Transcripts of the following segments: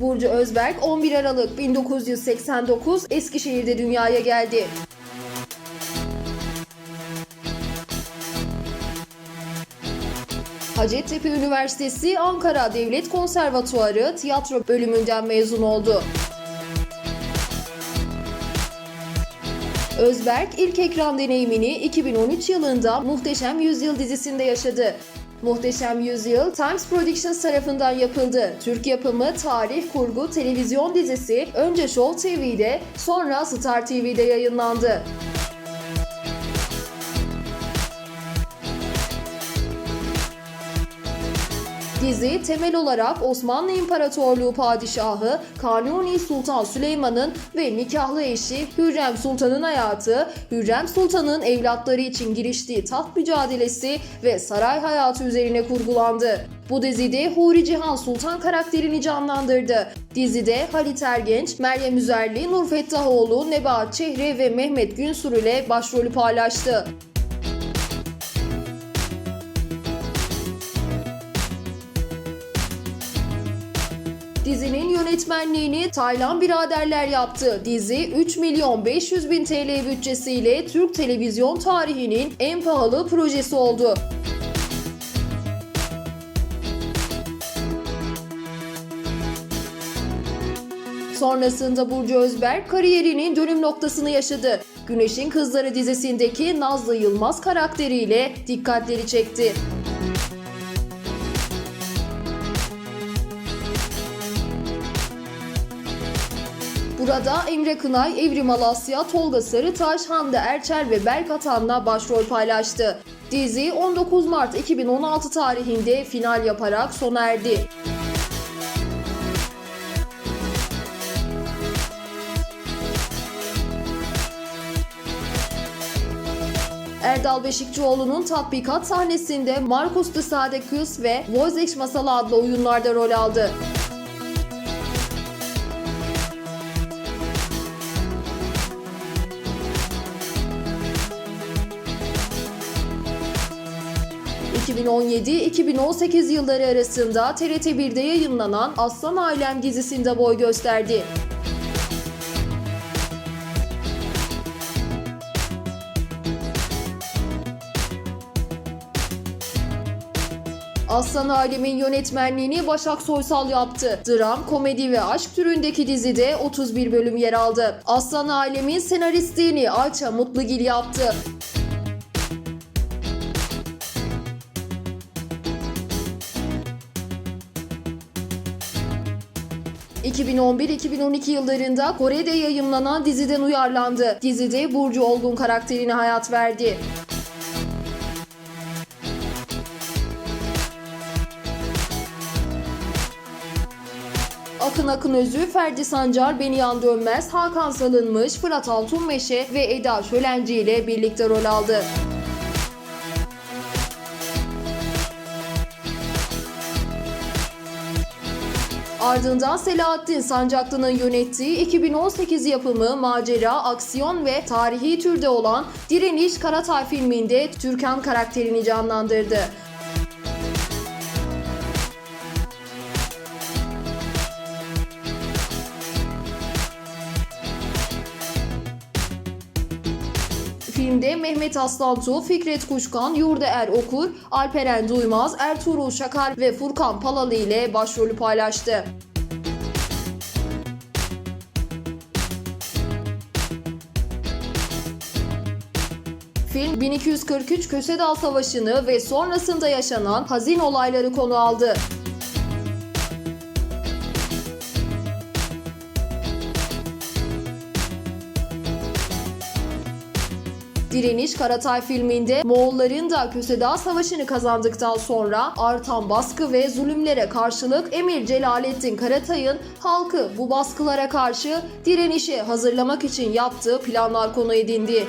Burcu Özberk 11 Aralık 1989 Eskişehir'de dünyaya geldi. Hacettepe Üniversitesi Ankara Devlet Konservatuarı tiyatro bölümünden mezun oldu. Özberk ilk ekran deneyimini 2013 yılında Muhteşem Yüzyıl dizisinde yaşadı. Muhteşem Yüzyıl Times Productions tarafından yapıldı. Türk yapımı tarih, kurgu, televizyon dizisi önce Show TV'de sonra Star TV'de yayınlandı. Dizi temel olarak Osmanlı İmparatorluğu Padişahı Kanuni Sultan Süleyman'ın ve nikahlı eşi Hürrem Sultan'ın hayatı, Hürrem Sultan'ın evlatları için giriştiği taht mücadelesi ve saray hayatı üzerine kurgulandı. Bu dizide Huri Cihan Sultan karakterini canlandırdı. Dizide Halit Ergenç, Meryem Üzerli, Nur Fettahoğlu, Nebahat Çehre ve Mehmet Günsur ile başrolü paylaştı. Dizinin yönetmenliğini Taylan biraderler yaptı. Dizi 3 milyon 500 bin TL bütçesiyle Türk televizyon tarihinin en pahalı projesi oldu. Sonrasında Burcu Özberk kariyerinin dönüm noktasını yaşadı. Güneşin Kızları dizisindeki Nazlı Yılmaz karakteriyle dikkatleri çekti. Burada Emre Kınay, Evrim Alasya, Tolga Sarıtaş, Hande Erçel ve Berk Atan'la başrol paylaştı. Dizi 19 Mart 2016 tarihinde final yaparak sona erdi. Erdal Beşikçioğlu'nun tatbikat sahnesinde Marcus de Sadekus ve Wozzeck Masalı adlı oyunlarda rol aldı. ...2017-2018 yılları arasında TRT1'de yayınlanan Aslan Ailem dizisinde boy gösterdi. Aslan Alem'in yönetmenliğini Başak Soysal yaptı. Dram, komedi ve aşk türündeki dizide 31 bölüm yer aldı. Aslan Alem'in senaristliğini Ayça Mutlugil yaptı. ...2011-2012 yıllarında Kore'de yayımlanan diziden uyarlandı. Dizide Burcu Olgun karakterine hayat verdi. Akın Akın Özü, Ferdi Sancar, Beniyan Dönmez, Hakan Salınmış, Fırat Altunmeşe ve Eda Şölenci ile birlikte rol aldı. Ardından Selahattin Sancaklı'nın yönettiği 2018 yapımı macera, aksiyon ve tarihi türde olan Direniş Karatay filminde Türkan karakterini canlandırdı. Mehmet Aslantu, Fikret Kuşkan, Yurda Er Okur, Alperen Duymaz, Ertuğrul Şakar ve Furkan Palalı ile başrolü paylaştı. Film 1243 Köse Dağ Savaşı'nı ve sonrasında yaşanan hazin olayları konu aldı. Direniş Karatay filminde Moğolların da Kösedağ Savaşı'nı kazandıktan sonra artan baskı ve zulümlere karşılık Emir Celalettin Karatay'ın halkı bu baskılara karşı direnişe hazırlamak için yaptığı planlar konu edindi.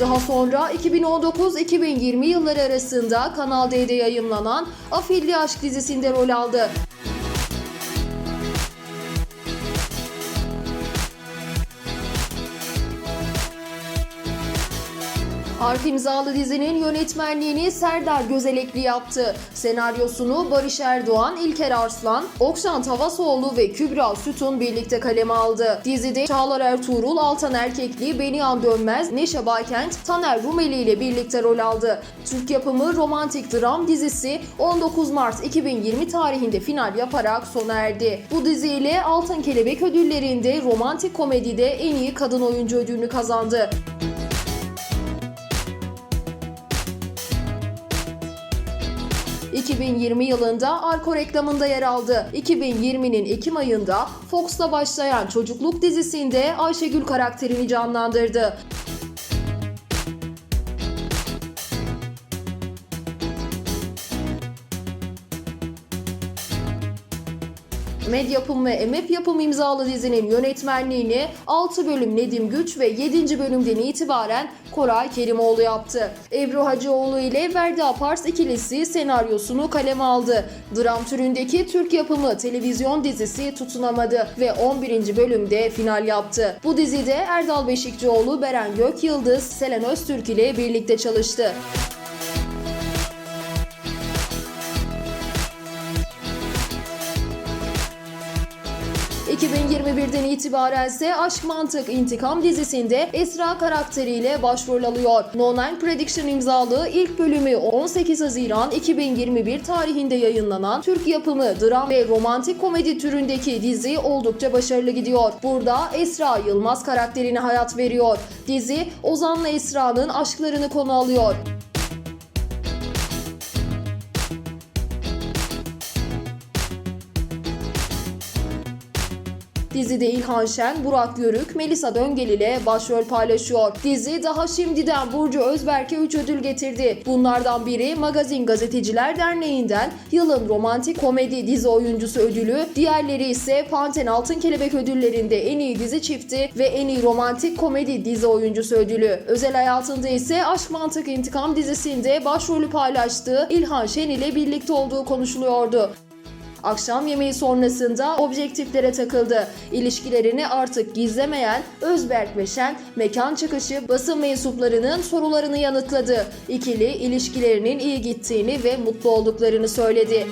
Daha sonra 2019-2020 yılları arasında Kanal D'de yayımlanan Afilli Aşk dizisinde rol aldı. Harf imzalı dizinin yönetmenliğini Serdar Gözelekli yaptı. Senaryosunu Barış Erdoğan, İlker Arslan, Okşan Tavasoğlu ve Kübra Sütun birlikte kaleme aldı. Dizide Çağlar Ertuğrul, Altan Erkekli, Benihan Dönmez, Neşe Baykent, Taner Rumeli ile birlikte rol aldı. Türk yapımı romantik dram dizisi 19 Mart 2020 tarihinde final yaparak sona erdi. Bu diziyle Altın Kelebek ödüllerinde romantik komedide en iyi kadın oyuncu ödülünü kazandı. ...2020 yılında Arko reklamında yer aldı. 2020'nin Ekim ayında Fox'ta başlayan çocukluk dizisinde Ayşegül karakterini canlandırdı. Medyapım ve Emep Yapım imzalı dizinin yönetmenliğini 6 bölüm Nedim Güç ve 7. bölümden itibaren Koray Kerimoğlu yaptı. Ebru Hacıoğlu ile Verdi Apars ikilisi senaryosunu kaleme aldı. Dram türündeki Türk yapımı televizyon dizisi tutunamadı ve 11. bölümde final yaptı. Bu dizide Erdal Beşikçioğlu, Beren Gökyıldız, Selen Öztürk ile birlikte çalıştı. 2021'den itibaren ise Aşk Mantık İntikam dizisinde Esra karakteriyle başrol alıyor. No Nine Prediction imzalı ilk bölümü 18 Haziran 2021 tarihinde yayınlanan Türk yapımı dram ve romantik komedi türündeki dizi oldukça başarılı gidiyor. Burada Esra Yılmaz karakterine hayat veriyor. Dizi Ozan'la Esra'nın aşklarını konu alıyor. Dizide İlhan Şen, Burak Yörük, Melisa Döngel ile başrol paylaşıyor. Dizi daha şimdiden Burcu Özberk'e 3 ödül getirdi. Bunlardan biri Magazin Gazeteciler Derneği'nden yılın romantik komedi dizi oyuncusu ödülü, diğerleri ise Panten Altın Kelebek ödüllerinde en iyi dizi çifti ve en iyi romantik komedi dizi oyuncusu ödülü. Özel hayatında ise Aşk Mantık İntikam dizisinde başrolü paylaştığı İlhan Şen ile birlikte olduğu konuşuluyordu. Akşam yemeği sonrasında objektiflere takıldı. İlişkilerini artık gizlemeyen Özberk ve Şen mekan çıkışı basın mensuplarının sorularını yanıtladı. İkili ilişkilerinin iyi gittiğini ve mutlu olduklarını söyledi.